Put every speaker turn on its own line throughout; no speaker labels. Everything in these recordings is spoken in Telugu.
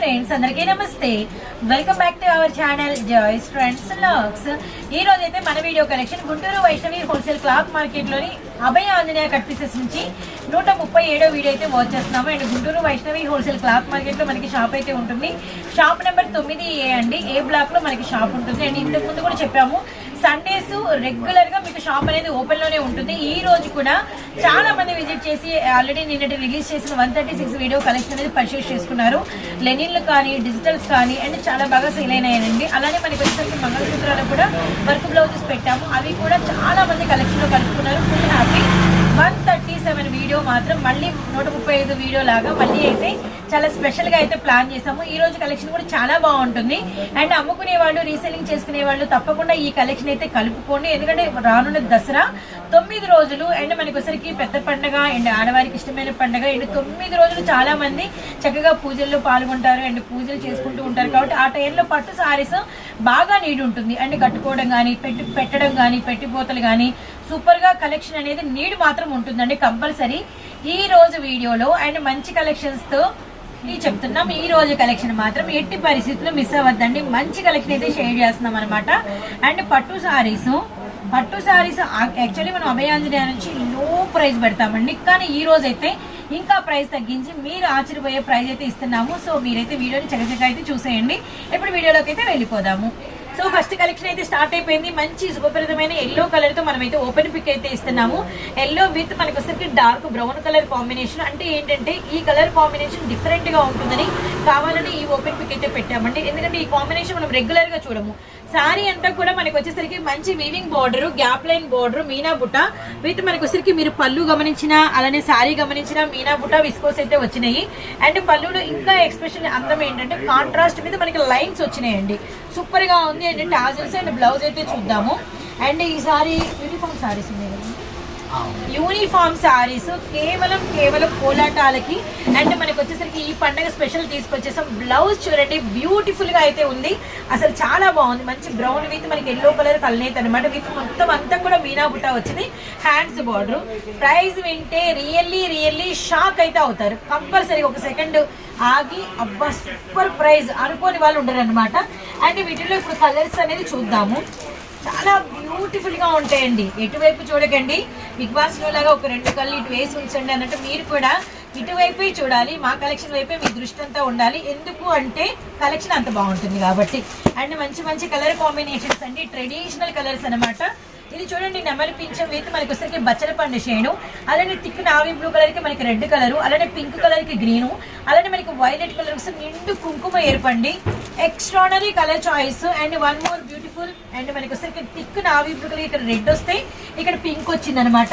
ఫ్రెండ్స్ అందరికీ నమస్తే. Welcome back to our channel Joy's friends lakhs ఈ రోజు అయితే మన video collection Guntur Vaishnavi wholesale cloth మార్కెట్లోని Abhaya Anjaneya cut pieces నుంచి నూట ముప్పై ఏడో వీడియో అయితే వాచ్ చేస్తున్నాము. And Guntur Vaishnavi wholesale cloth మార్కెట్లో మనకి షాప్ అయితే ఉంటుంది. షాప్ నెంబర్ తొమ్మిది ఏ అండి. ఏ బ్లాక్లో మనకి షాప్ ఉంటుంది. అండ్ ఇంతకు ముందు కూడా చెప్పాము సండేస్ రెగ్యులర్గా మీకు షాప్ అనేది ఓపెన్లోనే ఉంటుంది. ఈ రోజు కూడా చాలా మంది విజిట్ చేసి ఆల్రెడీ నిన్నటి రిలీజ్ చేసిన one thirty six video collection అనేది పర్చేస్ చేసుకున్నారు. లెనిన్లు కానీ డిజిటల్స్ కానీ అండ్ చాలా బాగా సేల్ అయినాయండి. అలానే మనకి వచ్చేసరికి మంగళసూత్రాలు కూడా వర్క్ బ్లౌజెస్ పెట్టాము. అవి కూడా చాలా మంది కలెక్షన్లో కలుపుకున్నారు. Full happy one thirty seven video మాత్రం మళ్ళీ నూట ముప్పై ఐదు వీడియో లాగా మళ్ళీ అయితే చాలా స్పెషల్గా అయితే ప్లాన్ చేసాము ఈ రోజు కలెక్షన్ కూడా చాలా బాగుంటుంది. అండ్ అమ్ముకునే వాళ్ళు రీసెల్లింగ్ చేసుకునే వాళ్ళు తప్పకుండా ఈ కలెక్షన్ అయితే కలుపుకోండి. ఎందుకంటే రానున్న దసరా తొమ్మిది రోజులు అండ్ మనకి ఒకసారికి పెద్ద పండగ అండ్ ఆడవారికి ఇష్టమైన పండగ. అండ్ తొమ్మిది రోజులు చాలా మంది చక్కగా పూజల్లో పాల్గొంటారు అండ్ పూజలు చేసుకుంటూ ఉంటారు. కాబట్టి ఆ టైంలో పట్టు సారీస్ బాగా నీడ్ ఉంటుంది అండ్ కట్టుకోవడం కానీ పెట్టి పెట్టడం కానీ పెట్టిపోతలు కానీ సూపర్గా కలెక్షన్ అనేది నీడ్ మాత్రం ఉంటుందండి కంపల్సరీ. ఈ రోజు వీడియోలో అండ్ మంచి కలెక్షన్స్తో చెప్తున్నాం. ఈ రోజు కలెక్షన్ మాత్రం ఎట్టి పరిస్థితుల్లో మిస్ అవ్వద్దండి. మంచి కలెక్షన్ అయితే షేర్ చేస్తున్నాం అనమాట అండ్ పట్టు సారీస్ పట్టు సారీస్ యాక్చువల్లీ మనం అభయాంజనేయ నుంచి లో ప్రైస్ పెడతామండి. కానీ ఈ రోజు అయితే ఇంకా ప్రైస్ తగ్గించి మీరు ఆశ్చర్యపోయే ప్రైస్ అయితే ఇస్తున్నాము. సో మీరైతే వీడియోని చక్కగా అయితే చూసేయండి. ఇప్పుడు వీడియోలోకి అయితే వెళ్ళిపోదాము. సో ఫస్ట్ కలెక్షన్ అయితే స్టార్ట్ అయిపోయింది. మంచి శుభప్రదమైన ఎల్లో కలర్తో మనం అయితే ఓపెన్ పిక్ అయితే ఇస్తున్నాము. ఎల్లో విత్ మనకు వచ్చరికి డార్క్ బ్రౌన్ కలర్ కాంబినేషన్ అంటే ఏంటంటే ఈ కలర్ కాంబినేషన్ డిఫరెంట్గా ఉంటుందని కావాలని ఈ ఓపెన్ పిక్ అయితే పెట్టామండి. ఎందుకంటే ఈ కాంబినేషన్ మనం రెగ్యులర్గా చూడము. సారీ అంతా కూడా మనకి వచ్చేసరికి మంచి weaving border gap line border Meena బుట్ట. విత్ మనకి వచ్చేసరికి మీరు పళ్ళు గమనించిన అలానే సారీ గమనించిన మీనా బుట్ట విస్కోస్ అయితే వచ్చినాయి. అండ్ పళ్ళులో ఇంకా ఎక్స్ప్రెషన్ అందం ఏంటంటే కాంట్రాస్ట్ మీద మనకి లైన్స్ వచ్చినాయండి. సూపర్గా ఉంది ఏంటంటే టాజల్స్ అండ్ బ్లౌజ్ అయితే చూద్దాము. అండ్ ఈ సారీ యూనిఫామ్ సారీస్ ఉన్నాయి. యూనిఫామ్ సారీస్ కేవలం కేవలం కోలాటాలకి అండ్ మనకు వచ్చేసరికి ఈ పండగ స్పెషల్ తీసుకొచ్చేసాం. బ్లౌజ్ చూడండి బ్యూటిఫుల్గా అయితే ఉంది. అసలు చాలా బాగుంది. మంచి బ్రౌన్ విత్ మనకి ఎల్లో కలర్ కలనేత అనమాట విత్ మొత్తం అంతా కూడా మీనా బుట్ట వచ్చింది. హ్యాండ్స్ బార్డర్ ప్రైస్ వింటే రియల్లీ రియల్లీ షాక్ అయితే అవుతారు. కంపల్సరీ ఒక సెకండ్ ఆగి అబ్బా సూపర్ ప్రైజ్ అనుకోని వాళ్ళు ఉండరు అనమాట అండ్ వీటిలో ఇప్పుడు కలర్స్ అనేది చూద్దాము. చాలా బ్యూటిఫుల్గా ఉంటాయండి. ఎటువైపు చూడకండి. బిగ్ బాస్లో లాగా ఒక రెండు కళ్ళు ఇటు వేసి ఉంచండి అన్నట్టు మీరు కూడా ఇటువైపే చూడాలి. మా కలెక్షన్ వైపే మీ దృష్టి అంతా ఉండాలి. ఎందుకు అంటే కలెక్షన్ అంత బాగుంటుంది కాబట్టి. అండ్ మంచి మంచి కలర్ కాంబినేషన్స్ అండి. ట్రెడిషనల్ కలర్స్ అనమాట ఇది చూడండి నెమలి పింఛం వేతి మనకి వచ్చేసరికి బచ్చల పండు షేడు అలానే థిక్ నావీ బ్లూ కలర్కి మనకి రెడ్ కలర్ అలానే పింక్ కలర్కి గ్రీను అలానే మనకి వైలెట్ కలర్ నిండు కుంకుమ ఏర్పండి. Extraordinary colour choice and one more beautiful and మనకి వచ్చేసరికి థిక్ నావీ బ్లూ కలర్ ఇక్కడ రెడ్ వస్తే ఇక్కడ పింక్ వచ్చింది అనమాట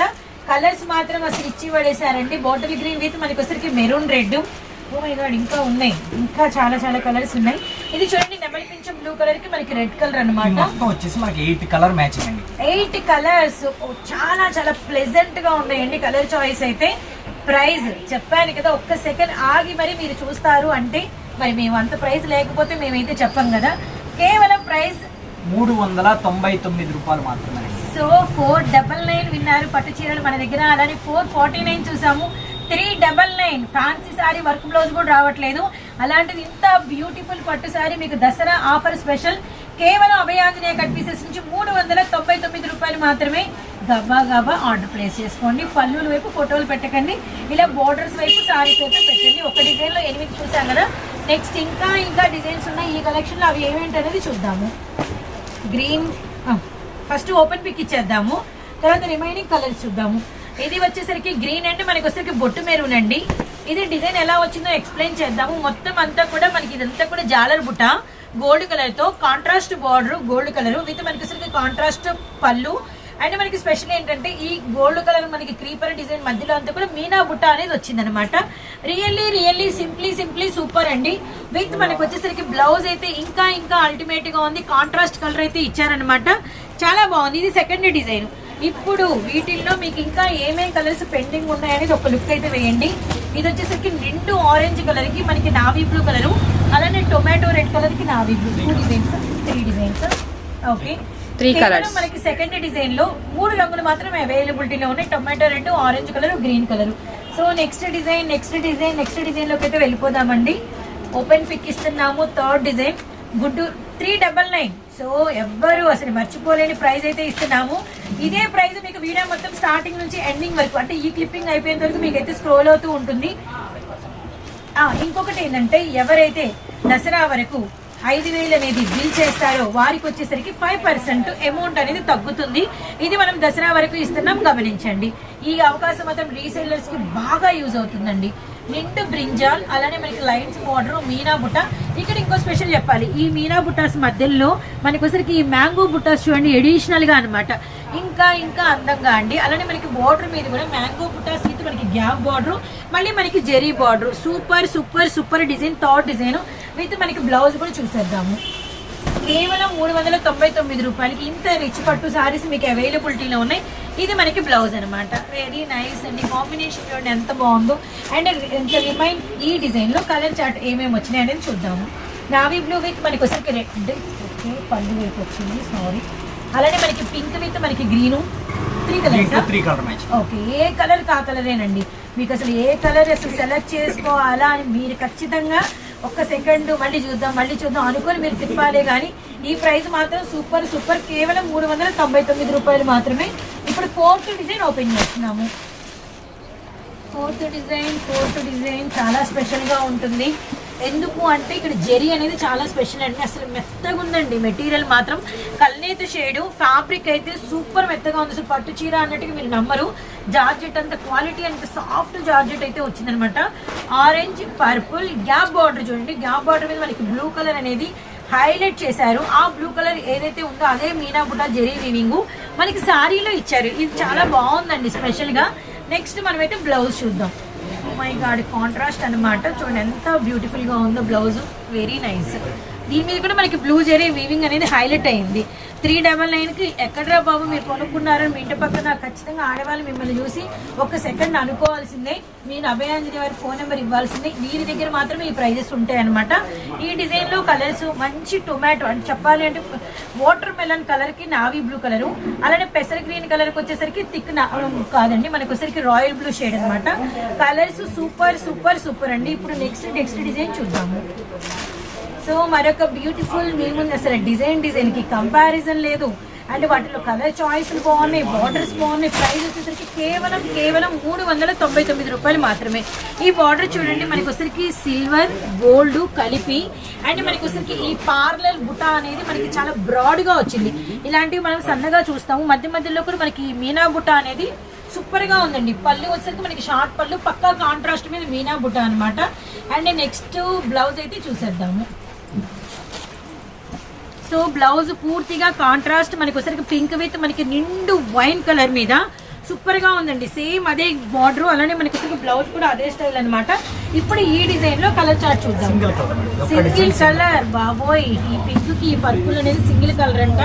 కలర్స్ మాత్రం అసలు ఇచ్చి పడేసారండి బాటిల్ గ్రీన్ విత్ మనకి వచ్చేసరికి maroon red oh my god ఇంకా ఉన్నాయి. ఇంకా చాలా చాలా కలర్స్ ఉన్నాయి. ఇది చూడండి నెమలి పింఛం బ్లూ కలర్కి మనకి రెడ్ కలర్
ఇది
అన్నమాట
మొత్తం వచ్చేసి మనకి ఎయిట్ కలర్ మ్యాచింగ్ అండి.
ఎయిట్ కలర్స్ చాలా చాలా ప్లెజెంట్గా ఉన్నాయండి కలర్ చాయిస్ అయితే. ప్రైస్ చెప్పాను కదా ఒక్క సెకండ్ ఆగి మరి మీరు చూస్తారు అంటే మరి మేము అంత ప్రైస్ లేకపోతే మేమైతే చెప్పం కదా. కేవలం ప్రైస్
మూడు వందల తొంభై తొమ్మిది రూపాయలు మాత్రమే.
సో ఫోర్ డబల్ నైన్ విన్నారు పట్టు చీరలు మన దగ్గర. అలానే ఫోర్ ఫార్టీ నైన్ చూసాము. Three double nine. Fancy sari work blouse కూడా రావట్లేదు. అలాంటిది ఇంత బ్యూటిఫుల్ పట్టు సారీ మీకు దసరా ఆఫర్ స్పెషల్. కేవలం అభయాంజనేయ కట్ పీసెస్ నుంచి మూడు వందల తొంభై తొమ్మిది రూపాయలు మాత్రమే గబ్బా గబ్బా ఆర్డర్ ప్లేస్ చేసుకోండి. పల్లుల వైపు ఫోటోలు పెట్టకండి. ఇలా బోర్డర్స్ వైపు సారీస్ అయితే పెట్టండి. ఒక డిజైన్లో ఎనిమిది చూసాం కదా. నెక్స్ట్ ఇంకా ఇంకా డిజైన్స్ ఉన్నాయి. ఈ కలెక్షన్లో అవి ఏమేంటి అనేది చూద్దాము. గ్రీన్ ఫస్ట్ ఓపెన్ పిక్ ఇచ్చేద్దాము. తర్వాత రిమైనింగ్ కలర్స్ చూద్దాము. ఇది వచ్చేసరికి గ్రీన్ అంటే మనకి వచ్చేసరికి బొట్టు మెరూన్ అండి. ఇది డిజైన్ ఎలా వచ్చిందో ఎక్స్ప్లెయిన్ చేద్దాము. మొత్తం అంతా కూడా మనకి ఇదంతా కూడా జాలర్ బుట్ట. గోల్డ్ కలర్తో contrast border gold colour with మనకి వచ్చేసరికి కాంట్రాస్ట్ పళ్ళు. అండ్ మనకి స్పెషల్ ఏంటంటే ఈ గోల్డ్ కలర్ మనకి క్రీపర్ డిజైన్ మధ్యలో అంతా కూడా మీనా బుట్ట అనేది వచ్చింది అనమాట really really simply simply super అండి. విత్ మనకి వచ్చేసరికి బ్లౌజ్ అయితే ఇంకా ఇంకా అల్టిమేట్గా ఉంది. కాంట్రాస్ట్ కలర్ అయితే ఇచ్చారనమాట చాలా బాగుంది. ఇది సెకండ్ డిజైన్ ఇప్పుడు వీటిల్లో మీకు ఇంకా ఏమేం కలర్స్ పెండింగ్ ఉన్నాయనేది ఒక లుక్ అయితే వేయండి. ఇది వచ్చేసరికి నిండు ఆరెంజ్ కలర్కి మనకి నావీ బ్లూ కలర్ అలానే టొమాటో రెడ్ కలర్కి navy blue two designs three designs okay
colours.
మనకి సెకండ్ డిజైన్లో మూడు రంగులు మాత్రమే అవైలబిలిటీలో ఉన్నాయి. Tomato red orange colour green colour so next design next design next డిజైన్లోకి అయితే వెళ్ళిపోదామండి. ఓపెన్ పిక్ ఇస్తున్నాము థర్డ్ డిజైన్ గుడ్డు త్రీ డబల్ నైన్. సో ఎవ్వరు అసలు మర్చిపోలేని ప్రైస్ అయితే ఇస్తున్నాము. ఇదే ప్రైజ్ మీకు వీడియో మొత్తం స్టార్టింగ్ నుంచి ఎండింగ్ వరకు అంటే ఈ క్లిప్పింగ్ అయిపోయేంత వరకు మీకు అయితే స్క్రోల్ అవుతూ ఉంటుంది. ఇంకొకటి ఏంటంటే ఎవరైతే దసరా వరకు ఐదు వేలు అనేది బిల్ చేస్తారో వారికి వచ్చేసరికి ఫైవ్ పర్సెంట్ అమౌంట్ అనేది తగ్గుతుంది. ఇది మనం దసరా వరకు ఇస్తున్నాం గమనించండి. ఈ అవకాశం మాత్రం రీసెల్లర్స్కి బాగా యూజ్ అవుతుందండి. నిండు బ్రింజాల్ అలానే మనకి లైన్స్ బార్డర్ మీనా బుట్ట. ఇక్కడ ఇంకో స్పెషల్ చెప్పాలి. ఈ మీనా బుట్టాస్ మధ్యలో మనకొసరికి ఈ మ్యాంగో బుట్టాస్ చూడండి ఎడిషనల్గా ఇంకా ఇంకా అందంగా అండి. అలానే మనకి బార్డర్ మీద కూడా మ్యాంగో బుట్టాస్ విత్ మనకి గ్యాప్ బార్డర్ మళ్ళీ మనకి zari border super super super design thought design. With మనకి బ్లౌజ్ కూడా చూసేద్దాము. కేవలం మూడు వందల తొంభై తొమ్మిది రూపాయలకి ఇంత రిచ్ పట్టు సారీస్ మీకు అవైలబిలిటీలో ఉన్నాయి. ఇది మనకి బ్లౌజ్ అనమాట వెరీ నైస్ అండి. కాంబినేషన్ చూడండి ఎంత బాగుందో. అండ్ ఇంకా రిమైన్ ఈ డిజైన్లో కలర్ చార్ట్ ఏమేమి వచ్చినాయి అనేది చూద్దాము. నావీ బ్లూ విత్ మనకి వచ్చరికి రెడ్ ఓకే పళ్ళు వైపు వచ్చింది సారీ అలానే మనకి పింక్ విత్ మనకి green three colours
three colour match
okay ఏ కలర్ కా కలరేనండి మీకు అసలు ఏ కలర్ అసలు సెలెక్ట్ చేసుకోవాలా అని మీరు ఖచ్చితంగా ఒక్క సెకండ్ మళ్ళీ చూద్దాం మళ్ళీ చూద్దాం. అనుకొని మీరు తిప్పాలే కానీ ఈ ప్రైస్ మాత్రం సూపర్ సూపర్. కేవలం మూడు వందల తొంభై తొమ్మిది రూపాయలు మాత్రమే. ఇప్పుడు ఫోర్త్ డిజైన్ ఓపెన్ చేస్తున్నాము. ఫోర్త్ డిజైన్ ఫోర్త్ డిజైన్ చాలా స్పెషల్గా ఉంటుంది. ఎందుకు అంటే ఇక్కడ జెరీ అనేది చాలా స్పెషల్ అండి. అసలు మెత్తగా ఉందండి. మెటీరియల్ మాత్రం కల్నేత షేడు ఫ్యాబ్రిక్ అయితే సూపర్ మెత్తగా ఉంది. అసలు పట్టు చీర అన్నట్టుగా మీరు నమ్మరు. జార్జెట్ అంత క్వాలిటీ అంత సాఫ్ట్ జార్జెట్ అయితే వచ్చిందనమాట ఆరెంజ్ పర్పుల్ గ్యాప్ బార్డర్ చూడండి. గ్యాప్ బార్డర్ మీద మనకి బ్లూ కలర్ అనేది హైలైట్ చేశారు. ఆ బ్లూ కలర్ ఏదైతే ఉందో అదే మీనా బుట్ట జెరీ వీవింగ్. మనకి శారీలో ఇచ్చారు. ఇది చాలా బాగుందండి స్పెషల్గా నెక్స్ట్ మనమైతే బ్లౌజ్ చూద్దాం. మై గాడ్ కాంట్రాస్ట్ అన్నమాట. చూడండి ఎంత బ్యూటిఫుల్గా ఉందో బ్లౌజ్ వెరీ నైస్ దీని మీద కూడా మనకి బ్లూ జెరీ వీవింగ్ అనేది హైలైట్ అయింది. త్రీ డబల్ నైన్కి ఎక్కడరా బాబు మీరు కొనుక్కున్నారని మీ ఇంటి పక్కన ఖచ్చితంగా ఆడవాళ్ళు మిమ్మల్ని చూసి ఒక సెకండ్ అనుకోవాల్సిందే. మీరు అభయాంజలి వారి ఫోన్ నెంబర్ ఇవ్వాల్సిందే. వీరి దగ్గర మాత్రమే ఈ ప్రైజెస్ ఉంటాయి అనమాట ఈ డిజైన్లో కలర్స్ మంచి టొమాటో అంటే చెప్పాలి అంటే వాటర్ మెలన్ కలర్కి నావీ బ్లూ కలరు అలానే పెసర గ్రీన్ కలర్కి వచ్చేసరికి థిక్ కాదండి మనకు వచ్చేసరికి రాయల్ బ్లూ షేడ్ అనమాట కలర్స్ సూపర్ సూపర్ సూపర్ అండి. ఇప్పుడు నెక్స్ట్ నెక్స్ట్ డిజైన్ చూద్దాము. సో మరొక బ్యూటిఫుల్ మీ ముందు అసలు డిజైన్ డిజైన్కి కంపారిజన్ లేదు. అండ్ వాటిలో కలర్ చాయిస్లు బాగున్నాయి బార్డర్స్ బాగున్నాయి. ప్రైస్ వచ్చేసరికి కేవలం కేవలం మూడు వందల తొంభై తొమ్మిది రూపాయలు మాత్రమే. ఈ బార్డర్ చూడండి మనకి వచ్చరికి సిల్వర్ గోల్డ్ కలిపి అండ్ మనకి వచ్చరికి ఈ పార్లర్ బుటా అనేది మనకి చాలా బ్రాడ్గా వచ్చింది. ఇలాంటివి మనం సన్నగా చూస్తాము. మధ్య మధ్యలో కూడా మనకి మీనా బుటా అనేది సూపర్గా ఉందండి. పళ్ళు వచ్చేసరికి మనకి షార్ట్ పళ్ళు పక్కా కాంట్రాస్ట్ మీద మీనా బుట్ట అనమాట అండ్ నెక్స్ట్ బ్లౌజ్ అయితే చూసేద్దాము. సో బ్లౌజ్ పూర్తిగా కాంట్రాస్ట్ మనకి వచ్చరికి పింక్ విత్ మనకి నిండు వైన్ కలర్ మీద. సూపర్గా ఉందండి. సేమ్ అదే బార్డర్ అలానే మనకి వచ్చరికి బ్లౌజ్ కూడా అదే స్టైల్ అన్నమాట. ఇప్పుడు ఈ డిజైన్లో కలర్ చార్ట్ చూద్దాం.
సింగిల్ కలర్
బాబోయ్ ఈ పింక్కి ఈ పర్పుల్ అనేది సింగిల్ కలర్ అంట.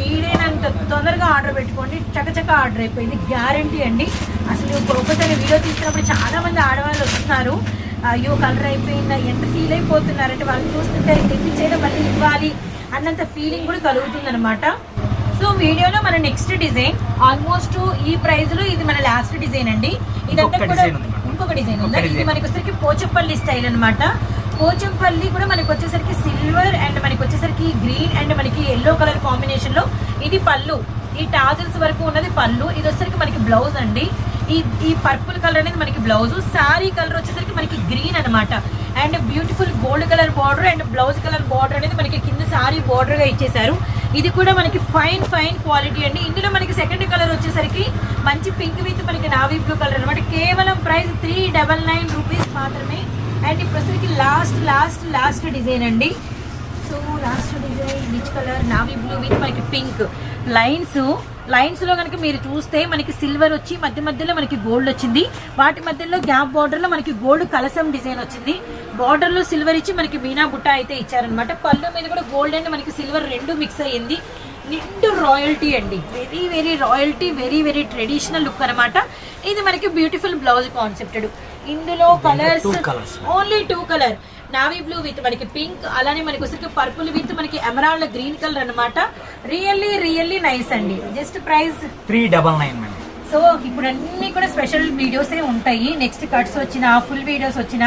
వీడైనంత తొందరగా ఆర్డర్ పెట్టుకోండి. చకచక ఆర్డర్ అయిపోయింది. గ్యారంటీ అండి. అసలు ఒక్కొక్కసారి వీడియో తీసినప్పుడు చాలా మంది ఆడవాళ్ళు వస్తున్నారు. అయ్యో కలర్ అయిపోయిందా ఎంత ఫీల్ అయిపోతున్నారంటే వాళ్ళు చూస్తుంటే తెప్పించేయడం మళ్ళీ ఇవ్వాలి అన్నంత ఫీలింగ్ కూడా కలుగుతుంది అనమాట సో వీడియోలో మన నెక్స్ట్ డిజైన్ ఆల్మోస్ట్ ఈ ప్రైస్లో ఇది మన లాస్ట్ డిజైన్ అండి. ఇదంతా కూడా. ఇంకొక డిజైన్ ఉందా? ఇది. మనకి వచ్చేసరికి పోచంపల్లి స్టైల్ అన్నమాట. పోచంపల్లి కూడా మనకి వచ్చేసరికి సిల్వర్ అండ్ మనకి వచ్చేసరికి గ్రీన్ అండ్ మనకి ఎల్లో కలర్ కాంబినేషన్లో ఇది పళ్ళు. ఈ టాజల్స్ వరకు ఉన్నది పళ్ళు. ఇది వచ్చేసరికి మనకి బ్లౌజ్ అండి. ఈ ఈ పర్పుల్ కలర్ అనేది మనకి బ్లౌజ్ శారీ కలర్ వచ్చేసరికి మనకి గ్రీన్ అన్నమాట. And beautiful gold colour border and blouse colour border అనేది మనకి కింద శారీ బార్డర్గా ఇచ్చేసారు ఇది కూడా మనకి ఫైన్ ఫైన్ క్వాలిటీ అండి. ఇందులో మనకి సెకండ్ కలర్ వచ్చేసరికి మంచి పింక్ విత్ మనకి నావీ బ్లూ కలర్ అనమాట కేవలం price three double nine rupees మాత్రమే. అండ్ ఇప్పుడు లాస్ట్ లాస్ట్ లాస్ట్ డిజైన్ అండి. So last design which colour navy blue with మనకి పింక్ లైన్స్ లైన్స్లో కనుక మీరు చూస్తే మనకి సిల్వర్ వచ్చి మధ్య మధ్యలో మనకి గోల్డ్ వచ్చింది. వాటి మధ్యలో గ్యాప్ బార్డర్లో మనకి గోల్డ్ కలసం డిజైన్ వచ్చింది. బార్డర్లో సిల్వర్ ఇచ్చి మనకి మీనా బుట్ట అయితే ఇచ్చారనమాట పళ్ళు మీద కూడా గోల్డ్ అండ్ మనకి సిల్వర్ రెండు మిక్స్ అయ్యింది. నిండు రాయల్టీ అండి. Very very royalty very very traditional look అనమాట ఇది మనకి బ్యూటిఫుల్ బ్లౌజ్ కాన్సెప్టెడ్ ఇందులో colours. Only two colour navy blue with మనకి పింక్ అలానే మనకి వచ్చరికి పర్పుల్ విత్ మనకి ఎమరాల్డ్ గ్రీన్ కలర్ అన్నమాట. రియల్లీ రియల్లీ నైస్ అండి. Just price
three double nine
so ఇప్పుడు అన్ని కూడా స్పెషల్ వీడియోసే ఉంటాయి. నెక్స్ట్ కట్స్ వచ్చిన ఫుల్ వీడియోస్ వచ్చిన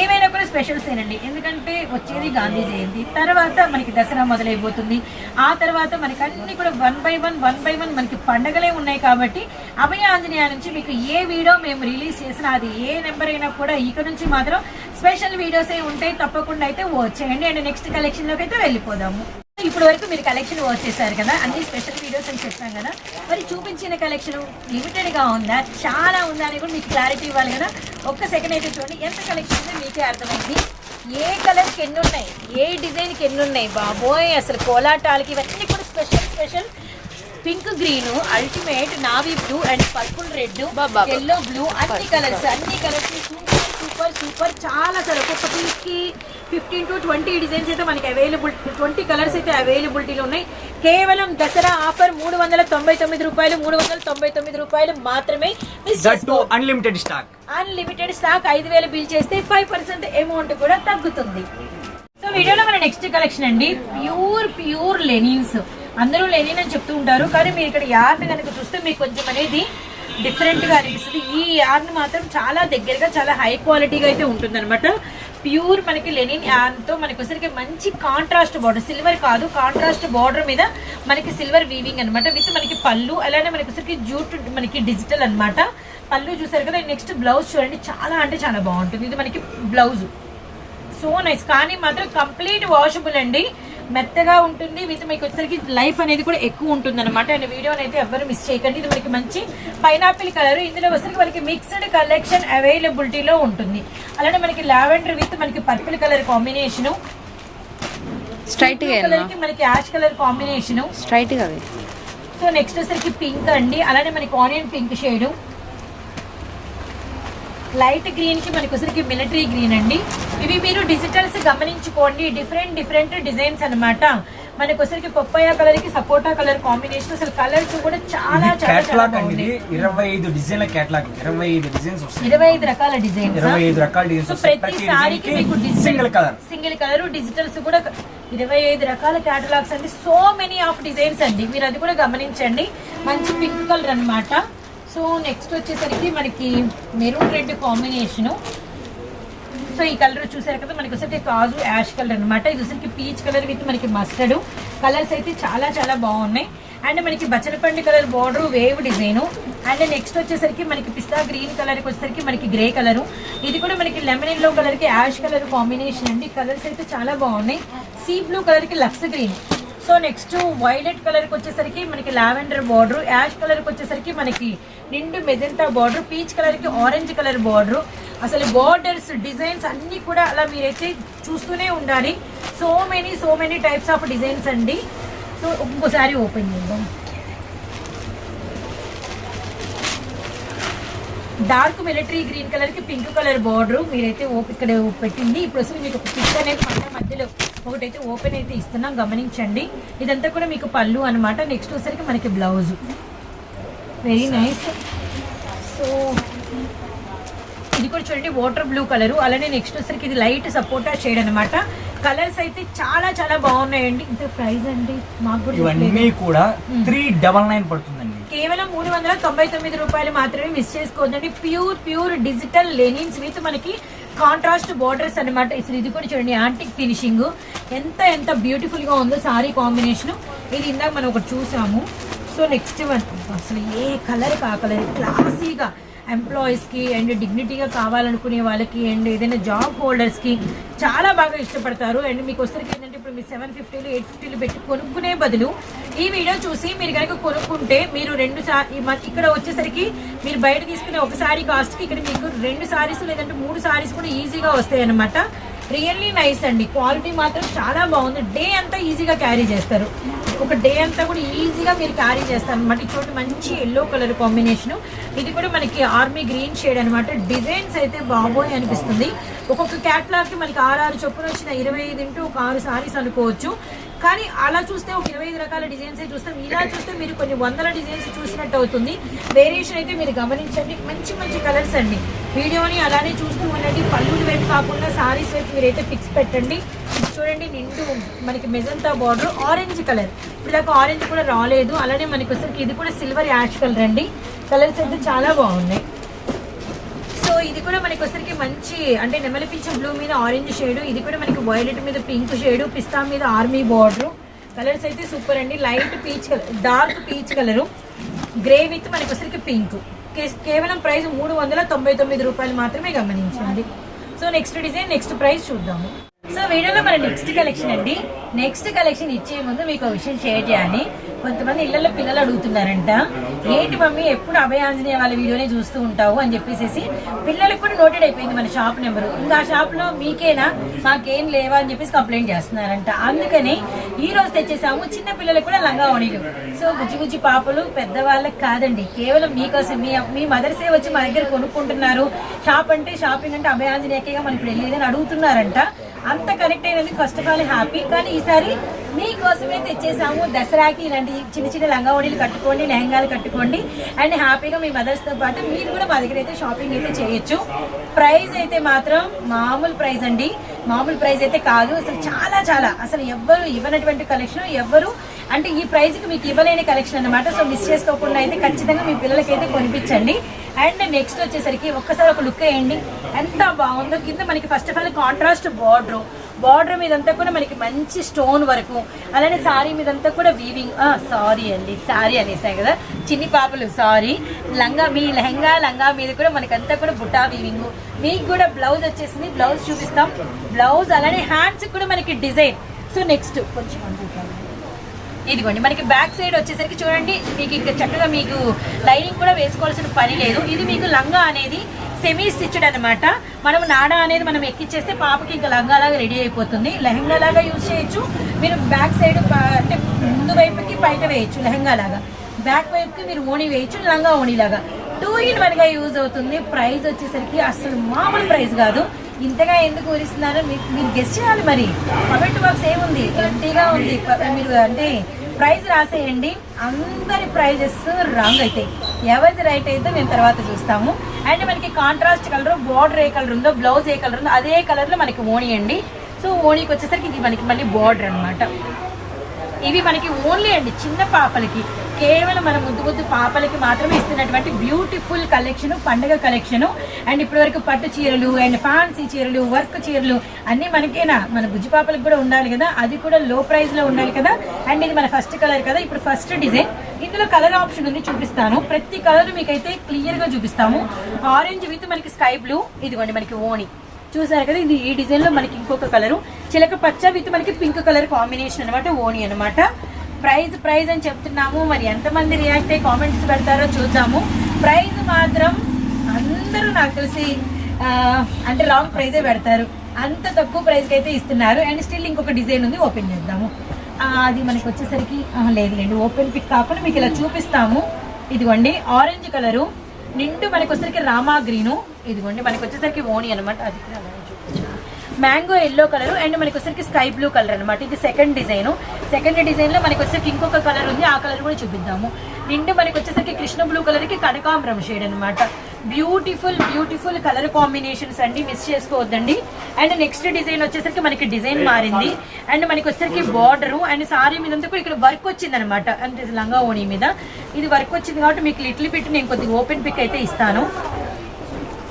ఏమైనా కూడా స్పెషల్స్ ఏనండి. ఎందుకంటే వచ్చేది గాంధీ జయంతి తర్వాత మనకి దసరా మొదలైపోతుంది. ఆ తర్వాత మనకి అన్ని కూడా one by one one by one మనకి పండగలే ఉన్నాయి కాబట్టి అభయ ఆంజనేయ నుంచి మీకు ఏ వీడియో మేము రిలీజ్ చేసినా అది ఏ నెంబర్ అయినా కూడా ఇక నుంచి మాత్రం స్పెషల్ వీడియోస్ ఏ ఉంటాయి తప్పకుండా అయితే వచ్చేయండి అండ్ నెక్స్ట్ కలెక్షన్లోకి అయితే వెళ్ళిపోదాము. ఇప్పుడు వరకు మీరు కలెక్షన్ వాచ్ చేశారు కదా? అన్ని స్పెషల్ వీడియోస్ అని చెప్పాం కదా? మరి చూపించిన కలెక్షన్ లిమిటెడ్గా ఉందా? చాలా ఉందా అని కూడా మీకు క్లారిటీ ఇవ్వాలి కదా? ఒక్క సెకండ్ అయితే చూడండి. ఎంత కలెక్షన్ ఉందో మీకే అర్థమైంది. ఏ కలర్కి ఎన్ని ఉన్నాయి? ఏ డిజైన్కి ఎన్ని ఉన్నాయి? బాబోయ్ అసలు కోలాటాలకి ఇవన్నీ కూడా special special pink green ultimate navy blue and purple red
Baba.
Yellow blue అన్ని కలర్స్ అన్ని కలర్స్ సూపర్ సూపర్ చాలా చాలా ఒక్కొక్క పీస్కి ఫిఫ్టీన్ టు ట్వంటీ డిజైన్స్ అయితే మనకి అవైలబుల్ ట్వంటీ కలర్స్ అయితే అవైలబిలిటీలో ఉన్నాయి. కేవలం దసరా ఆఫర్ మూడు వందల తొంభై తొమ్మిది రూపాయలు మూడు వందల తొంభై తొమ్మిది రూపాయలు మాత్రమే
అన్లిమిటెడ్ స్టాక్
అన్లిమిటెడ్ స్టాక్ ఐదు వేలు బిల్ చేస్తే ఫైవ్ పర్సెంట్ అమౌంట్ కూడా తగ్గుతుంది. సో వీడియోలో మన నెక్స్ట్ కలెక్షన్ అండి. ప్యూర్ ప్యూర్ లెనిన్స్ అందరూ లెనిన్ అని చెప్తూ ఉంటారు. కానీ మీరు ఇక్కడ యార్న్ కనుక చూస్తే మీకు కొంచెం అనేది డిఫరెంట్గా అనిపిస్తుంది. ఈ యార్న్ మాత్రం చాలా దగ్గరగా చాలా హై క్వాలిటీగా అయితే ఉంటుంది అనమాట ప్యూర్ మనకి లెనిన్ యార్న్ మనకి వచ్చరికి మంచి కాంట్రాస్ట్ బార్డర్ సిల్వర్ కాదు కాంట్రాస్ట్ బార్డర్ మీద మనకి సిల్వర్ వీవింగ్ అన్నమాట. విత్ మనకి పళ్ళు అలానే మనకి వచ్చరికి జూట్ మనకి డిజిటల్ అన్నమాట. పళ్ళు చూసారు కదా నెక్స్ట్ బ్లౌజ్ చూడండి చాలా అంటే చాలా బాగుంటుంది. ఇది మనకి బ్లౌజ్. So nice. కానీ మాత్రం కంప్లీట్ వాషబుల్ అండి. మెత్తగా ఉంటుంది. విత్ మీకు వచ్చేసరికి లైఫ్ అనేది కూడా ఎక్కువ ఉంటుంది అనమాట అండ్ వీడియోని అయితే ఎవ్వరు మిస్ చేయకండి. ఇది మనకి మంచి పైనాపిల్ కలర్ ఇందులో వచ్చేసరికి మనకి మిక్స్డ్ కలెక్షన్ అవైలబిలిటీలో ఉంటుంది. అలానే మనకి లావెండర్ విత్ మనకి పర్పుల్ కలర్ కాంబినేషన్
స్ట్రైట్
కలర్కి మనకి యాష్ కలర్ కాంబినేషన్
స్ట్రైట్గా
సో నెక్స్ట్ వచ్చేసరికి పింక్ అండి. అలానే మనకి ఆనియన్ పింక్ షేడ్ లైట్ గ్రీన్కి మనకి వచ్చరికి మిలిటరీ గ్రీన్ అండి. ఇవి మీరు డిజిటల్స్ గమనించుకోండి. డిఫరెంట్ డిఫరెంట్ డిజైన్స్ అన్నమాట. మనకి వచ్చరికి పప్పాయ కలర్కి సపోటా కలర్ కాంబినేషన్ అసలు కలర్స్ కూడా చాలా చాలా
కేటలాగ్ అండి ఇరవై ఐదు డిజైన్ల కేటలాగ్ ఇరవై ఐదు డిజైన్స్
ఇరవై ఐదు రకాల డిజైన్స్.
ఇరవై ఐదు రకాల డిజైన్స్
ప్రతి సారీకి మీకు
single colour
single colour digitals కూడా ఇరవై ఐదు రకాల క్యాటలాగ్స్ అండి. సో మెనీ ఆఫ్ డిజైన్స్ అండి. మీరు అది కూడా గమనించండి. మంచి పింక్ కలర్ అన్నమాట. సో నెక్స్ట్ వచ్చేసరికి మనకి మెరూన్ రెడ్ కాంబినేషను. సో ఈ కలర్ చూసారు కదా మనకి వచ్చేసి కాజు యాష్ కలర్ అన్నమాట. ఇది వచ్చేసరికి పీచ్ కలర్ విత్ మనకి మస్టర్డ్. కలర్స్ అయితే చాలా చాలా బాగున్నాయి. అండ్ మనకి బచ్చలపండి colour border wave design. And next వచ్చేసరికి మనకి పిస్తా గ్రీన్ కలర్కి వచ్చేసరికి మనకి గ్రే కలర్. ఇది కూడా మనకి లెమన్ ఎల్లో కలర్కి యాష్ కలర్ కాంబినేషన్ అండి. కలర్స్ అయితే చాలా బాగున్నాయి. సీ బ్లూ కలర్కి లక్స్ గ్రీన్. సో నెక్స్ట్ వైలెట్ కలర్కి వచ్చేసరికి మనకి లావెండర్ బార్డర్ యాష్ కలర్కి వచ్చేసరికి మనకి నిండు మెజెంటా బార్డర్ పీచ్ కలర్కి ఆరెంజ్ కలర్ బార్డర్ అసలు బార్డర్స్ డిజైన్స్ అన్నీ కూడా అలా మీరైతే చూస్తూనే ఉండాలి. So many so many types of designs అండి. సో ఇంకోసారి ఓపెన్ చేద్దాం. డార్క్ మిలిటరీ గ్రీన్ కలర్కి పింక్ కలర్ బార్డర్ మీరైతే ఓపెన్ ఇక్కడ పెట్టింది. ఇప్పుడు అసలు మీకు పిక్ అనేది మన మధ్యలో ఒకటైతే ఓపెన్ అయితే ఇస్తున్నాం గమనించండి. ఇదంతా కూడా మీకు పళ్ళు అన్నమాట. నెక్స్ట్ వచ్చేసరికి మనకి బ్లౌజ్ వెరీ నైస్ సో ఇది కూడా చూడండి వాటర్ బ్లూ కలర్ అలానే నెక్స్ట్ వచ్చేసరికి ఇది లైట్ సపోటా షేడ్ అన్నమాట. కలర్స్ అయితే చాలా చాలా బాగున్నాయండి. ఇంత ప్రైస్ అండి? మాకు
ఇవన్నీ. కూడా త్రీ డబల్ నైన్ పడుతుందండి.
కేవలం మూడు వందల తొంభై తొమ్మిది రూపాయలు మాత్రమే మిస్ చేసుకోవద్దండి. Pure pure digital linens with మనకి కాంట్రాస్ట్ బోర్డర్స్ అన్నమాట. అసలు ఇది కూడా చూడండి యాంటిక్ ఫినిషింగ్. ఎంత ఎంత బ్యూటిఫుల్గా ఉందో సారీ కాంబినేషన్. ఇది ఇందాక మనం ఒకటి చూసాము. సో నెక్స్ట్ వన్ అసలు ఏ కలర్ కా కలర్ క్లాసీగా ఎంప్లాయీస్కి అండ్ డిగ్నిటీగా కావాలనుకునే వాళ్ళకి అండ్ ఏదైనా జాబ్ హోల్డర్స్కి చాలా బాగా ఇష్టపడతారు. అండ్ మీకు వస్తారు ఏంటంటే ఇప్పుడు మీరు సెవెన్ ఫిఫ్టీలు ఎయిట్ ఫిఫ్టీలు పెట్టి కొనుక్కునే బదులు ఈ వీడియో చూసి మీరు కనుక కొనుక్కుంటే మీరు రెండు ఇక్కడ వచ్చేసరికి మీరు బయట తీసుకునే ఒక సారీ కాస్ట్కి ఇక్కడ మీకు రెండు సారీస్ లేదంటే మూడు సారీస్ కూడా ఈజీగా వస్తాయి అనమాట రియల్లీ నైస్ అండి. క్వాలిటీ మాత్రం చాలా బాగుంది. డే అంతా ఈజీగా క్యారీ చేస్తారు. ఒక డే అంతా కూడా ఈజీగా మీరు క్యారీ చేస్తారు అనమాట చూడండి మంచి ఎల్లో కలర్ కాంబినేషన్ ఇది కూడా మనకి ఆర్మీ గ్రీన్ షేడ్ అనమాట డిజైన్స్ అయితే బాబోయ్ అనిపిస్తుంది. ఒక్కొక్క క్యాట్లాగ్కి మనకి ఆరు ఆరు చొప్పున వచ్చిన ఇరవై ఐదు ఇంటూ ఒక ఆరు సారీస్ అనుకోవచ్చు. కానీ అలా చూస్తే ఒక ఇరవై ఐదు రకాల డిజైన్స్ చూస్తాం. ఇలా చూస్తే మీరు కొన్ని వందల డిజైన్స్ చూసినట్టు అవుతుంది. వేరియేషన్ అయితే మీరు గమనించండి. మంచి మంచి కలర్స్ అండి. వీడియోని అలానే చూస్తూ ఉండండి. పళ్ళు వైపు కాకుండా సారీస్ వైపు మీరైతే ఫిక్స్ పెట్టండి. చూడండి నిండు మనకి మెజంతా బార్డర్ ఆరెంజ్ కలర్ ఇప్పుడు దాకా ఆరెంజ్ కూడా రాలేదు. అలానే మనకి వచ్చరికి ఇది కూడా సిల్వర్ యాష్ కలర్ అండి. కలర్స్ అయితే చాలా బాగున్నాయి. ఇది కూడా మనకి వచ్చరికి మంచి అంటే నెమలిపించే బ్లూ మీద ఆరెంజ్ షేడ్ ఇది కూడా మనకి వైలెట్ మీద పింక్ షేడ్ పిస్తా మీద ఆర్మీ బార్డర్. కలర్స్ అయితే సూపర్ అండి. Light peach colour dark peach colour. Grey with మనకి వచ్చరికి పింక్ కేవలం ప్రైస్ మూడు వందల తొంభై తొమ్మిది రూపాయలు మాత్రమే గమనించండి. So next design next price చూద్దాము. సో వీడియోలో మన నెక్స్ట్ కలెక్షన్ అండి. నెక్స్ట్ కలెక్షన్ ఇచ్చే ముందు మీకు ఒక విషయం షేర్ చేయాలి. కొంతమంది ఇళ్ళలో పిల్లలు అడుగుతున్నారంట. ఏంటి మమ్మీ ఎప్పుడు అభయ ఆంజనేయ వాళ్ళ వీడియోనే చూస్తూ ఉంటావు అని చెప్పేసి పిల్లలకు కూడా నోటెడ్ అయిపోయింది మన షాప్ నెంబరు ఇంకా ఆ షాప్లో మీకేనా? మాకేం లేవా అని చెప్పేసి కంప్లైంట్ చేస్తున్నారంట. అందుకని ఈ రోజు తెచ్చేసాము. చిన్న పిల్లలకు కూడా లంగా వణిలు సో గుజ్జి గుజ్జి పాపలు పెద్దవాళ్ళకి కాదండి. కేవలం మీకోసం మీ మీ మదర్సే వచ్చి మా దగ్గర కొనుక్కుంటున్నారు. షాప్ అంటే షాపింగ్ అంటే అభయ ఆంజనేయకేగా మనకి వెళ్ళేదని అడుగుతున్నారంట. అంత కనెక్ట్ అయినందుకు ఫస్ట్ ఆఫ్ ఆల్ హ్యాపీ కానీ ఈసారి మీకోసమే తెచ్చేసాము దసరాకి ఇలాంటి చిన్న చిన్న లంగావడీలు కట్టుకోండి లెహంగాలు కట్టుకోండి. అండ్ హ్యాపీగా మీ మదర్స్తో పాటు మీరు కూడా మా దగ్గర అయితే షాపింగ్ అయితే చేయొచ్చు. ప్రైస్ అయితే మాత్రం మామూలు ప్రైస్ అండి. మామూలు ప్రైస్ అయితే కాదు. అసలు చాలా చాలా. అసలు ఎవ్వరు ఇవ్వనటువంటి కలెక్షన్ ఎవ్వరు అంటే ఈ ప్రైస్కి మీకు ఇవ్వలేని కలెక్షన్ అన్నమాట. సో మిస్ చేసుకోకుండా అయితే ఖచ్చితంగా మీ పిల్లలకి అయితే కొనిపించండి. అండ్ నెక్స్ట్ వచ్చేసరికి ఒక్కసారి ఒక లుక్ వేయండి. ఎంత బాగుందో. కింద మనకి first of all contrast border border మీదంతా కూడా మనకి మంచి స్టోన్ వరకు. అలానే సారీ మీదంతా కూడా వీవింగ్ సారీ అండి. సారీ అనేసాయి కదా. చిన్ని పాపలు సారీ లంగా మీ లెహంగా లంగా మీద కూడా మనకంతా కూడా బుటా వీవింగ్ మీకు కూడా బ్లౌజ్ వచ్చేసింది. బ్లౌజ్ చూపిస్తాం. బ్లౌజ్ అలానే హ్యాండ్స్ కూడా మనకి డిజైన్ సో నెక్స్ట్ కొంచెం ఇదిగోండి మనకి బ్యాక్ సైడ్ వచ్చేసరికి చూడండి మీకు ఇంకా చక్కగా మీకు లైనింగ్ కూడా వేసుకోవాల్సిన పని లేదు. ఇది మీకు లంగా అనేది సెమీ స్టిచ్డ్ అనమాట మనం నాడా అనేది మనం ఎక్కిచ్చేస్తే పాపకి ఇంకా లంగా లాగా రెడీ అయిపోతుంది. లెహంగా లాగా యూజ్ చేయొచ్చు. మీరు బ్యాక్ సైడ్ అంటే ముందు వైపుకి బయట వేయచ్చు లెహంగా లాగా. బ్యాక్ వైపుకి మీరు ఓణి వేయచ్చు లంగా ఓణి లాగా. టూ ఇన్ వన్గా యూజ్ అవుతుంది. ప్రైస్ వచ్చేసరికి అసలు మామూలు ప్రైస్ కాదు. ఇంతగా ఎందుకు ఊరిస్తున్నారో మీకు మీరు గెస్ట్ చేయాలి మరి. కమెంట్ బాక్స్ ఏముంది? ఎంటీగా ఉంది. మీరు అంటే ప్రైజ్ రాసేయండి. అందరి ప్రైజెస్ రాంగ్ అయితే. ఎవరిది రైట్ అయితే మేము తర్వాత చూస్తాము. అండ్ మనకి కాంట్రాస్ట్ కలర్ బార్డర్ ఏ కలర్ ఉందో బ్లౌజ్ ఏ కలర్ ఉందో అదే కలర్లో మనకి ఓణి అండి. సో ఓణికి వచ్చేసరికి ఇది మనకి మళ్ళీ బార్డర్ అన్నమాట. ఇవి మనకి ఓన్లీ అండి చిన్న పాపలకి. కేవలం మన ముద్దు ముద్దు పాపలకి మాత్రమే ఇస్తున్నటువంటి బ్యూటిఫుల్ కలెక్షన్ పండుగ కలెక్షన్ అండ్ ఇప్పటి వరకు పట్టు చీరలు అండ్ ఫ్యాన్సీ చీరలు వర్క్ చీరలు అన్నీ మనకేనా? మన బుజ్జి పాపలకు కూడా ఉండాలి కదా? అది కూడా లో ప్రైస్లో ఉండాలి కదా? అండ్ ఇది మన ఫస్ట్ కలర్ కదా? ఇప్పుడు ఫస్ట్ డిజైన్ ఇందులో కలర్ ఆప్షన్ ఉంది చూపిస్తాను. ప్రతి కలర్ మీకైతే క్లియర్గా చూపిస్తాము. ఆరెంజ్ విత్ మనకి స్కై బ్లూ ఇదిగోండి మనకి ఓణి. చూసారు కదా? ఇది ఈ డిజైన్లో మనకి ఇంకొక కలరు చిలక పచ్చ విత్ మనకి పింక్ కలర్ కాంబినేషన్ అనమాట ఓని అనమాట ప్రైజ్ ప్రైజ్ అని చెప్తున్నాము. మరి ఎంతమంది రియాక్ట్ అయ్యి కామెంట్స్ పెడతారో చూద్దాము. ప్రైజ్ మాత్రం అందరూ నాకు తెలిసి అంటే రాంగ్ ప్రైజే పెడతారు. అంత తక్కువ ప్రైస్కి అయితే ఇస్తున్నారు. అండ్ స్టిల్ ఇంకొక డిజైన్ ఉంది ఓపెన్ చేద్దాము. అది మనకి వచ్చేసరికి లేదు లేండి ఓపెన్ పిక్ కాకుండా మీకు ఇలా చూపిస్తాము. ఇదిగోండి ఆరెంజ్ కలరు. నిండు మనకు వచ్చేసరికి రామా గ్రీను. ఇదిగోండి మనకి వచ్చేసరికి ఓణి అనమాట అది కూడా మ్యాంగో ఎల్లో కలర్ అండ్ మనకి వచ్చేసరికి స్కై బ్లూ కలర్ అనమాట ఇది సెకండ్ డిజైన్. సెకండ్ డిజైన్లో మనకి వచ్చేసరికి ఇంకొక కలర్ ఉంది. ఆ కలర్ కూడా చూపిద్దాము. నిండు మనకి వచ్చేసరికి కృష్ణ బ్లూ కలర్కి కనకాంబరం షేడ్ అనమాట బ్యూటిఫుల్ బ్యూటిఫుల్ కలర్ కాంబినేషన్స్ అండి. మిస్ చేసుకోవద్దండి. అండ్ నెక్స్ట్ డిజైన్ వచ్చేసరికి మనకి డిజైన్ మారింది. అండ్ మనకి వచ్చేసరికి బార్డర్ అండ్ సారీ మీద అంతా కూడా ఇక్కడ వర్క్ వచ్చింది అనమాట అంటే లంగా ఓణి మీద. ఇది వర్క్ వచ్చింది కాబట్టి మీకు లిటిల్ పెట్టి నేను కొద్దిగా ఓపెన్ పిక్ అయితే ఇస్తాను.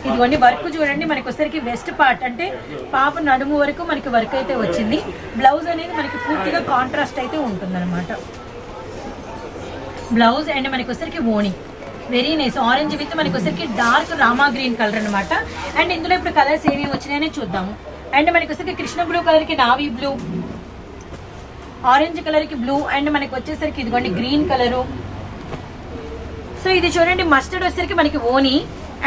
ఇదిగోండి వర్క్ చూడండి మనకి వచ్చేసరికి వెస్ట్ పార్ట్ అంటే పాప నడుము వరకు మనకి వర్క్ అయితే వచ్చింది. బ్లౌజ్ అనేది మనకి పూర్తిగా కాంట్రాస్ట్ అయితే ఉంటుందన్నమాట. బ్లౌజ్ అండ్ మనకి వచ్చేసరికి ఓణి. వెరీ నైస్ ఆరెంజ్ విత్ మనకి వచ్చేసరికి డార్క్ రామా గ్రీన్ కలర్ అనమాట అండ్ ఇందులో ఇప్పుడు కలర్స్ ఏమేమి వచ్చినాయని చూద్దాము. అండ్ మనకి వచ్చేసరికి కృష్ణ బ్లూ కలర్కి నావీ బ్లూ ఆరెంజ్ కలర్కి బ్లూ అండ్ మనకి వచ్చేసరికి ఇదిగోండి గ్రీన్ కలరు సో ఇది చూడండి మస్టర్డ్ వచ్చేసరికి మనకి ఓని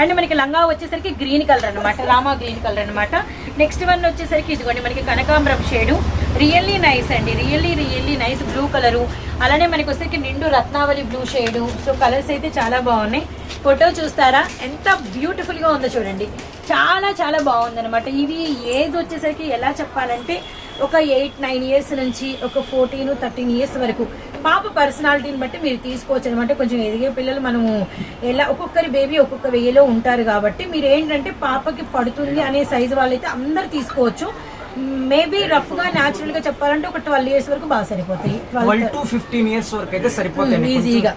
అండ్ మనకి లంగా వచ్చేసరికి గ్రీన్ కలర్ అనమాట రామా గ్రీన్ కలర్ అనమాట నెక్స్ట్ వన్ వచ్చేసరికి ఇదిగోండి మనకి కనకాంబరం షేడు రియల్లీ నైస్ అండి. Really really nice blue colour అలానే మనకి వచ్చేసరికి నిండు రత్నావళి బ్లూ షేడు సో కలర్స్ అయితే చాలా బాగున్నాయి. ఫోటో చూస్తారా? ఎంత బ్యూటిఫుల్గా ఉందో చూడండి. చాలా చాలా బాగుంది అనమాట ఇవి ఏజ్ వచ్చేసరికి ఎలా చెప్పాలంటే ఒక ఎయిట్ నైన్ ఇయర్స్ నుంచి ఒక ఫోర్టీన్ థర్టీన్ ఇయర్స్ వరకు. పాప పర్సనాలిటీని బట్టి మీరు తీసుకోవచ్చు అనమాట. కొంచెం ఎదిగే పిల్లలు మనము ఎలా ఒక్కొక్కరి బేబీ ఒక్కొక్క వెయ్యిలో ఉంటారు కాబట్టి మీరు ఏంటంటే పాపకి పడుతుంది అనే సైజు వాళ్ళైతే అందరు తీసుకోవచ్చు. మేబీ రఫ్గా న్యాచురల్గా చెప్పాలంటే ఒక ట్వెల్వ్ ఇయర్స్ వరకు బాగా సరిపోతాయి.
ట్వెల్వ్ టు ఫిఫ్టీన్ ఇయర్స్ వరకు అయితే సరిపోతాయి
ఈజీగా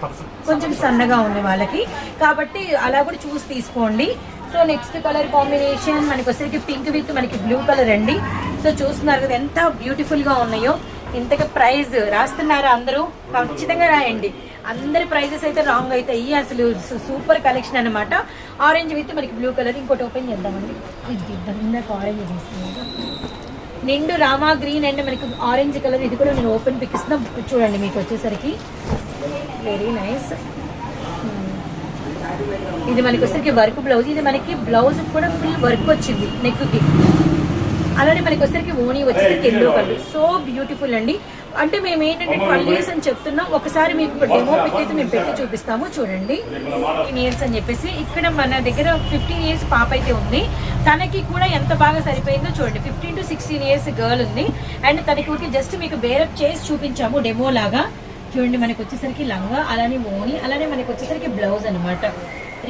కొంచెం సన్నగా ఉంది వాళ్ళకి. కాబట్టి అలా కూడా చూసి తీసుకోండి. సో నెక్స్ట్ కలర్ కాంబినేషన్ మనకి వచ్చేసరికి పింక్ విత్ మనకి బ్లూ కలర్ అండి. సో చూస్తున్నారు కదా ఎంత బ్యూటిఫుల్గా ఉన్నాయో. ఇంతగా ప్రైజ్ రాస్తున్నారా అందరూ? ఖచ్చితంగా రాయండి. అందరి ప్రైజెస్ అయితే రాంగ్ అవుతాయి. అసలు సూపర్ కలెక్షన్ అన్నమాట. ఆరెంజ్ విత్ మనకి బ్లూ కలర్. ఇంకోటి ఓపెన్ చేద్దామండి. ఇది ఇద్దాం ఇందాక ఆరెంజ్ తీసుకున్నాను నిండు రామా గ్రీన్ అండ్ మనకి ఆరెంజ్ కలర్. ఇది కూడా నేను ఓపెన్ పిక్ ఇస్తున్నా చూడండి మీకు వచ్చేసరికి. వెరీ నైస్ ఇది మనకి వచ్చేసరికి వర్క్ బ్లౌజ్. ఇది మనకి బ్లౌజ్ కూడా ఫుల్ వర్క్ వచ్చింది. నెక్కి అలానే మనకి వచ్చేసరికి ఓనీ వచ్చేసరికి ఎల్లో కలర్. సో బ్యూటిఫుల్ అండి. అంటే మేము ఏంటంటే ట్వెల్వ్ ఇయర్స్ అని చెప్తున్నాం. ఒకసారి మీకు డెమో పిక్ అయితే మేము పెట్టి చూపిస్తాము. చూడండి. ఫిఫ్టీన్ ఇయర్స్ అని చెప్పేసి. ఇక్కడ మన దగ్గర ఫిఫ్టీన్ ఇయర్స్ పాప అయితే ఉంది. తనకి కూడా ఎంత బాగా సరిపోయిందో చూడండి. Fifteen to sixteen years girl ఉంది. అండ్ తనకి ఊరికి జస్ట్ మీకు బేరప్ చేసి చూపించాము డెమో లాగా. చూడండి మనకి వచ్చేసరికి లంగా అలానే ఓని అలానే మనకి వచ్చేసరికి బ్లౌజ్ అన్నమాట.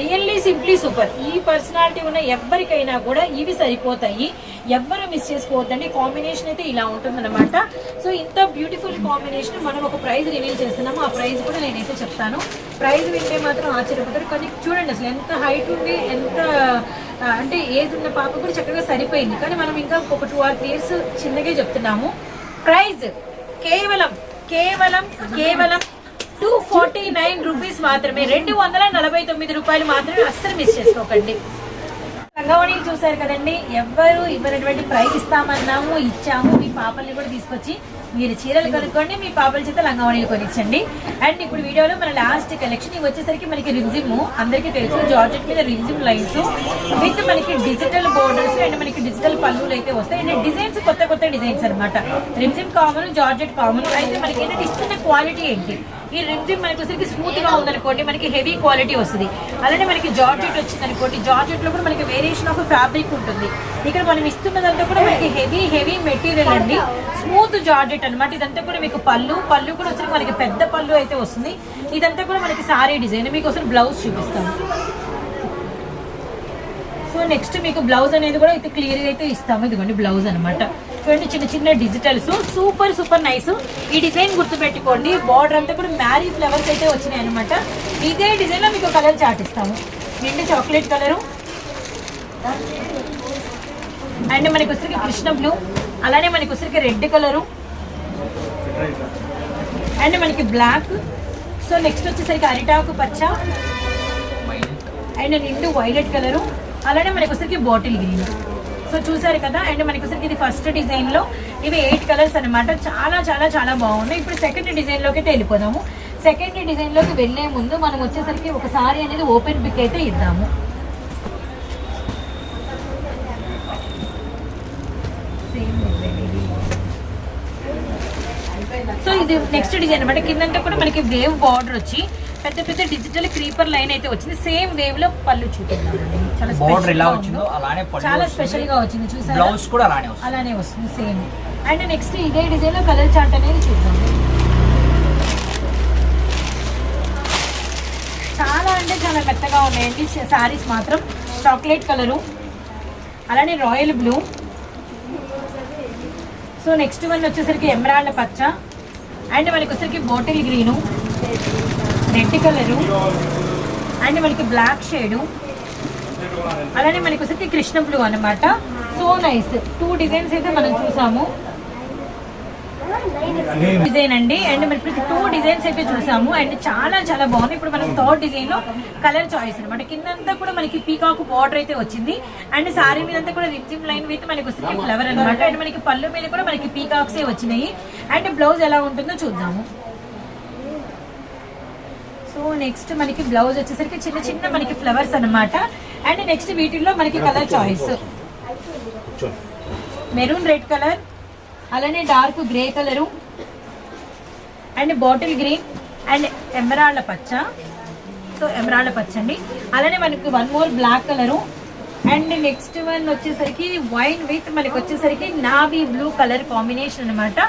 రియల్లీ సింప్లీ సూపర్ ఈ పర్సనాలిటీ ఉన్న ఎవరికైనా కూడా ఇవి సరిపోతాయి. ఎవ్వరు మిస్ చేసుకోవద్దండి. కాంబినేషన్ అయితే ఇలా ఉంటుందన్నమాట. సో ఇంత బ్యూటిఫుల్ కాంబినేషన్ మనం ఒక ప్రైజ్ రివీల్ చేస్తున్నాము. ఆ ప్రైజ్ కూడా నేనైతే చెప్తాను. ప్రైజ్ వింటే మాత్రం ఆశ్చర్యపోతారు. కానీ చూడండి అసలు ఎంత హైట్ ఉంది ఎంత అంటే ఏజ్ ఉన్న పాప కూడా చక్కగా సరిపోయింది. కానీ మనం ఇంకా ఒక టూ ఆర్ త్రీ ఇయర్స్ చిన్నగా చెప్తున్నాము. ప్రైజ్ కేవలం కేవలం కేవలం టూ ఫార్టీ నైన్ రూపీస్ మాత్రమే రెండు వందల నలభై తొమ్మిది రూపాయలు మాత్రమే అస్సలు మిస్ చేసుకోకండి. రంగవణిలు చూసారు కదండి ఎవ్వరు ఇవ్వనటువంటి ప్రైజ్ ఇస్తామన్నాము ఇచ్చాము మీ పాపల్ని కూడా తీసుకొచ్చి మీరు చీరలు కొనుక్కోండి మీ పాపల చేత లంగావణిలు కొనిచ్చండి. అండ్ ఇప్పుడు వీడియోలో మన లాస్ట్ కలెక్షన్ ఇవి వచ్చేసరికి మనకి రిజిమ్ అందరికీ తెలుసు జార్జెట్ మీద రిజిమ్ లైన్స్ విత్ మనకి డిజిటల్ బోర్డర్స్ అండ్ మనకి డిజిటల్ పళ్ళులు అయితే వస్తాయి. అండ్ డిజైన్స్ కొత్త కొత్త డిజైన్స్ అనమాట రిమ్జిమ్ కామన్ జార్జెట్ కామన్ అయితే మనకి ఏంటంటే ఇస్తున్న క్వాలిటీ ఏంటి? ఈ రిమ్జిమ్ మనకి వచ్చేసరికి స్మూత్గా ఉందనుకోండి మనకి హెవీ క్వాలిటీ వస్తుంది. అలానే మనకి జార్జెట్ వచ్చింది అనుకోండి జార్జెట్లో కూడా మనకి వేరియేషన్ ఆఫ్ ఫ్యాబ్రిక్ ఉంటుంది. ఇక్కడ మనం ఇస్తున్నదంతా కూడా మనకి హెవీ హెవీ మెటీరియల్ అండి. స్మూత్ జార్జెట్ అనమాట ఇదంతా కూడా మీకు పళ్ళు పళ్ళు కూడా వచ్చి మనకి పెద్ద పళ్ళు అయితే వస్తుంది. ఇదంతా కూడా మనకి సారీ డిజైన్ మీకు అసలు బ్లౌజ్ చూపిస్తాను. సో నెక్స్ట్ మీకు బ్లౌజ్ అనేది కూడా అయితే క్లియర్గా అయితే ఇస్తాము. ఇదిగోండి బ్లౌజ్ అనమాట చూడండి చిన్న చిన్న డిజిటల్స్ సూపర్ సూపర్ నైస్ ఈ డిజైన్ గుర్తుపెట్టుకోండి. బార్డర్ అంతా కూడా మ్యారీ ఫ్లవర్స్ అయితే వచ్చినాయి అనమాట ఇదే డిజైన్లో మీకు కలర్ చాట్ ఇస్తాము. నిండు చాక్లెట్ కలరు అండ్ మనకి వచ్చరికి కృష్ణ బ్లూ అలానే మనకి వచ్చరికి రెడ్ కలరు అండ్ మనకి బ్లాక్ సో నెక్స్ట్ వచ్చేసరికి అరిటాకు పచ్చ. అండ్ నిండు వైలెట్ కలరు అలానే మనకి వచ్చరికి బాటిల్ గ్రీన్ సో చూసారు కదా అండ్ మనకి వచ్చరికి ఇది ఫస్ట్ డిజైన్లో ఇవి ఎయిట్ కలర్స్ అన్నమాట. చాలా చాలా చాలా బాగున్నాయి. ఇప్పుడు సెకండ్ డిజైన్లోకి అయితే వెళ్ళిపోదాము. సెకండ్ డిజైన్లోకి వెళ్ళే ముందు మనం వచ్చేసరికి ఒకసారి అనేది ఓపెన్ పిక్ అయితే ఇద్దాము. సో ఇది నెక్స్ట్ డిజైన్ అనమాట కిందంతా కూడా మనకి వేవ్ బార్డర్ వచ్చి పెద్ద పెద్ద డిజిటల్ క్రీపర్ లైన్ అయితే వచ్చింది. సేమ్ వేవ్లో పళ్ళు చూపిద్దాం. చాలా
ఎలా వచ్చిందో. అలానే.
స్పెషల్గా వచ్చింది. చూసారా?
బ్లౌజ్ కూడా అలానే వస్తుంది.
అలానే వస్తుంది. సేమ్ అండ్ నెక్స్ట్ ఇదే డిజైన్లో కలర్ చార్ట్ అనేది చూద్దాం. చాలా అంటే చాలా మెత్తగా ఉన్నాయండి. శారీస్ మాత్రం చాక్లెట్ కలరు అలానే royal blue so next one వచ్చేసరికి ఎమరాల్డ్ పచ్చ. అండ్ మనకి వచ్చేసరికి bottle green red colour. And మనకి బ్లాక్ షేడు. అలానే మనకి వచ్చేసి కృష్ణ బ్లూ అన్నమాట. So nice. టూ డిజైన్స్ అయితే మనం చూసాము. డిజైన్ అండి. అండ్ మనకి టూ డిజైన్స్ అయితే చూసాము. అండ్ చాలా చాలా బాగుంది. ఇప్పుడు మనం థర్డ్ డిజైన్లో కలర్ చాయిస్ అనమాట కిందంతా కూడా మనకి పీకాక్ బార్డర్ అయితే వచ్చింది. అండ్ సారీ మీద అంతా కూడా రిమ్జిమ్ లైన్ విత్ మనకి వస్తుంది ఫ్లవర్ అనమాట అండ్ మనకి పళ్ళు మీద కూడా మనకి పీకాక్స్ వచ్చినాయి. అండ్ బ్లౌజ్ ఎలా ఉంటుందో చూద్దాము. సో నెక్స్ట్ మనకి బ్లౌజ్ వచ్చేసరికి చిన్న చిన్న మనకి ఫ్లవర్స్ అన్నమాట. అండ్ నెక్స్ట్ వీటిల్లో మనకి colour choice maroon red colour అలానే dark grey colour and bottle green and emerald పచ్చ. సో ఎమరాళ్ళ పచ్చ అండి. అలానే మనకి one more black colour and next one వచ్చేసరికి వైన్ విత్ మనకి వచ్చేసరికి నావీ బ్లూ కలర్ కాంబినేషన్ అన్నమాట.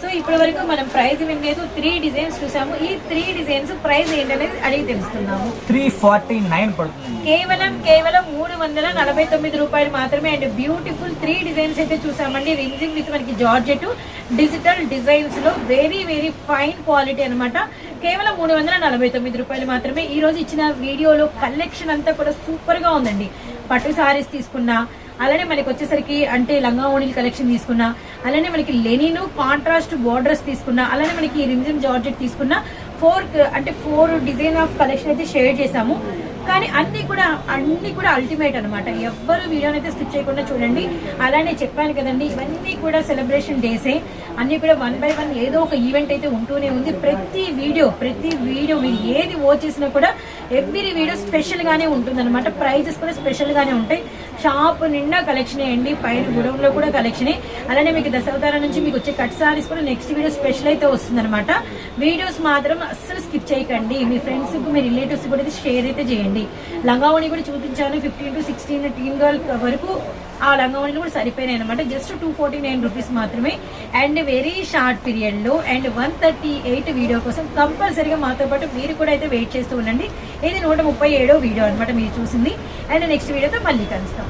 సో ఇప్పటి వరకు మనం ప్రైస్ వినలేదు. త్రీ డిజైన్స్ చూసాము. ఈ త్రీ డిజైన్స్ ప్రైస్ ఏంటనేది అడిగి తెలుసుకుందాము.
త్రీ ఫార్టీ నైన్ పడుతుంది.
కేవలం కేవలం మూడు వందల నలభై తొమ్మిది రూపాయలు మాత్రమే అండ్ బ్యూటిఫుల్ త్రీ డిజైన్స్ అయితే చూసామండి. రింజింగ్ విత్ మనకి జార్జెట్ డిజిటల్ డిజైన్స్లో వెరీ వెరీ ఫైన్ క్వాలిటీ అన్నమాట. కేవలం మూడు వందల నలభై తొమ్మిది రూపాయలు మాత్రమే. ఈ రోజు ఇచ్చిన వీడియోలో కలెక్షన్ అంతా కూడా సూపర్గా ఉందండి. పట్టు సారీస్ తీసుకున్నా అలానే మనకి వచ్చేసరికి అంటే లంగా ఓణీల కలెక్షన్ తీసుకున్నా అలానే మనకి లెనిన్ కాంట్రాస్ట్ బోర్డర్స్ తీసుకున్నా అలానే మనకి రిమ్జిమ్ జార్జెట్ తీసుకున్నా ఫోర్ అంటే ఫోర్ డిజైన్ ఆఫ్ కలెక్షన్ అయితే షేర్ చేసాము కానీ అన్ని కూడా అన్ని కూడా అల్టిమేట్ అనమాట ఎవ్వరు వీడియోని అయితే స్కిప్ చేయకుండా చూడండి. అలానే చెప్పాను కదండి ఇవన్నీ కూడా సెలబ్రేషన్ డేసే అన్ని కూడా వన్ బై వన్ ఏదో ఒక ఈవెంట్ అయితే ఉంటూనే ఉంది. ప్రతి వీడియో ప్రతి వీడియో మీరు ఏది ఓ చేసినా కూడా ఎవ్రీ వీడియో స్పెషల్గానే ఉంటుంది అనమాట ప్రైజెస్ కూడా స్పెషల్గానే ఉంటాయి. షాప్ నిండా కలెక్షన్ అండి. పైన గుడౌన్ కూడా కలెక్షనే అలానే మీకు దశావతార నుంచి మీకు వచ్చే కట్ సారీస్ కూడా నెక్స్ట్ వీడియో స్పెషల్ అయితే వస్తుంది వీడియోస్ మాత్రం అస్సలు స్కిప్ చేయకండి. మీ ఫ్రెండ్స్ మీ రిలేటివ్స్ కూడా అయితే షేర్ అయితే చేయండి. లంగావణి కూడా చూపించాను. Fifteen to sixteen teen girl వరకు ఆ లంగావణిలు కూడా సరిపోయినాయి అనమాట just two forty nine rupees మాత్రమే. అండ్ వెరీ షార్ట్ పీరియడ్లో and one thirty eight video కోసం కంపల్సరీగా మాతో పాటు మీరు కూడా అయితే వెయిట్ చేస్తూ ఉండండి. ఇది నూట ముప్పై ఏడో వీడియో అనమాట మీరు చూసింది. అండ్ నెక్స్ట్ వీడియోతో మళ్ళీ కలుస్తాం.